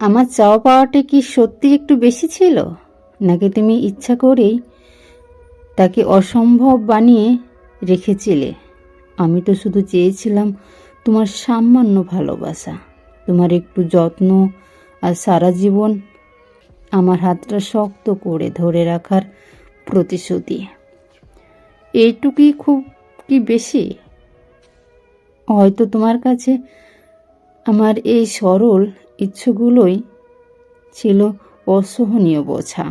আমার চাওয়া পাওয়াটা কি সত্যি একটু বেশি ছিল? নাকি তুমি ইচ্ছা করেই তাকে অসম্ভব বানিয়ে রেখেছিলে? আমি তো শুধু চেয়েছিলাম তোমার সামান্য ভালোবাসা, তোমার একটু যত্ন আর সারা জীবন আমার হাতটা শক্ত করে ধরে রাখার প্রতিশ্রুতি। এইটুকুই খুব কি বেশি? হয়তো তোমার কাছে আমার এই সরল ইচ্ছুগুলোই ছিল অসহনীয় বোঝা।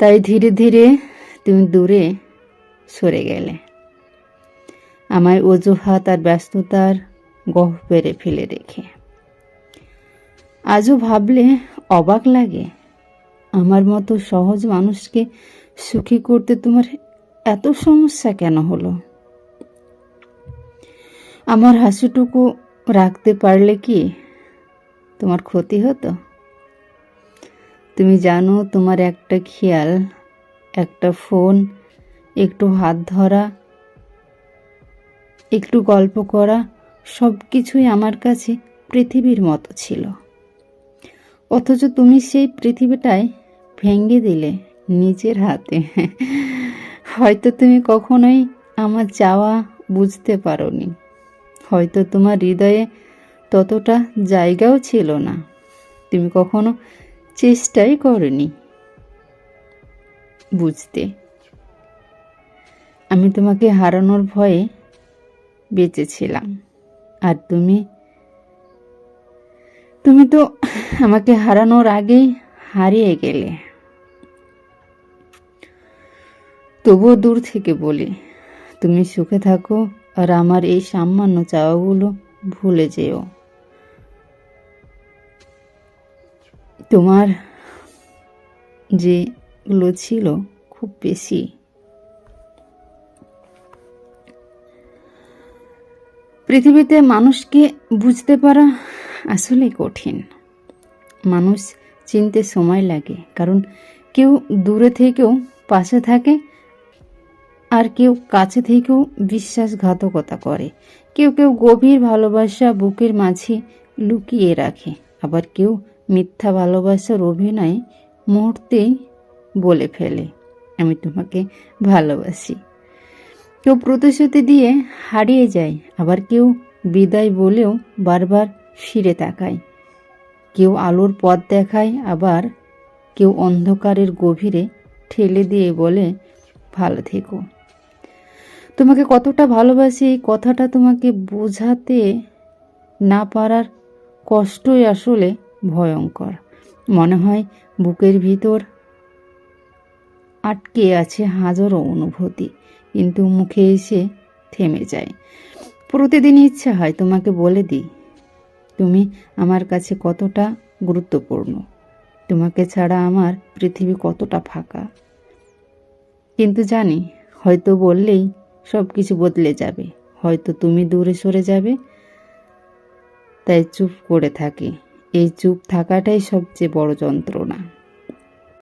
তাই ধীরে ধীরে তুমি দূরে সরে গেলে। আমায় অজুহাত আর ব্যস্ততার গহ্বরে ফেলে রেখে। আজও ভাবলে অবাক লাগে, আমার মতো সহজ মানুষকে সুখী করতে তোমার এত সমস্যা কেন হলো? আমার হাসিটুকু রাখতে পারলে কি তোমার ক্ষতি হতো? তুমি জানো তোমার একটা খেয়াল, একটা ফোন, একটু হাত ধরা, একটু গল্প করা সব কিছুই আমার কাছে পৃথিবীর মতো ছিল। অথচ তুমি সেই পৃথিবীটাই ভেঙে দিলে নিজের হাতে। হয়তো তুমি কখনোই আমার চাওয়া বুঝতে পারোনি। হয়তো তোমার হৃদয়ে ততটা জায়গাও ছিল না। তুমি কখনো চেষ্টাই করনি বুঝতে। আমি তোমাকে হারানোর ভয়ে বেঁচেছিলাম। আর তুমি? তুমি তো আমাকে হারানোর আগেই হারিয়ে গেলে। তবুও দূর থেকে বলি, তুমি সুখে থাকো আর আমার এই সামান্য চাওয়াগুলো ভুলে যেও। তোমার যেগুলো ছিল খুব বেশি। পৃথিবীতে মানুষকে বুঝতে পারা আসলে কঠিন। মানুষ চিনতে সময় লাগে, কারণ কেউ দূরে থেকেও পাশে থাকে আর কেউ কাছে থেকেও বিশ্বাসঘাতকতা করে। কেউ কেউ গভীর ভালোবাসা বুকের মাঝে লুকিয়ে রাখে, আবার কেউ মিথ্যা ভালোবাসার অভিনয় মুহূর্তেই বলে ফেলে। আমি তোমাকে ভালোবাসি। কেউ প্রতিশ্রুতি দিয়ে হারিয়ে যায়, আবার কেউ বিদায় বলেও বারবার ফিরে তাকায়। কেউ আলোর পথ দেখায়, আবার কেউ অন্ধকারের গভীরে ঠেলে দিয়ে বলে, ভালো থেকো। তোমাকে কতটা ভালোবাসি, এই কথাটা তোমাকে বোঝাতে না পারার কষ্টই আসলে ভয়ঙ্কর। মনে হয় বুকের ভিতর আটকে আছে হাজারো অনুভূতি, কিন্তু মুখে এসে থেমে যায়। প্রতিদিন ইচ্ছা হয় তোমাকে বলে দিই, তুমি আমার কাছে কতটা গুরুত্বপূর্ণ। তোমাকে ছাড়া আমার পৃথিবী কতটা ফাঁকা। কিন্তু জানি, হয়তো বললেই সব কিছু বদলে যাবে। হয়তো তুমি দূরে সরে যাবে। তাই চুপ করে থাকি। এই চুপ থাকাটাই সবচেয়ে বড় যন্ত্রণা।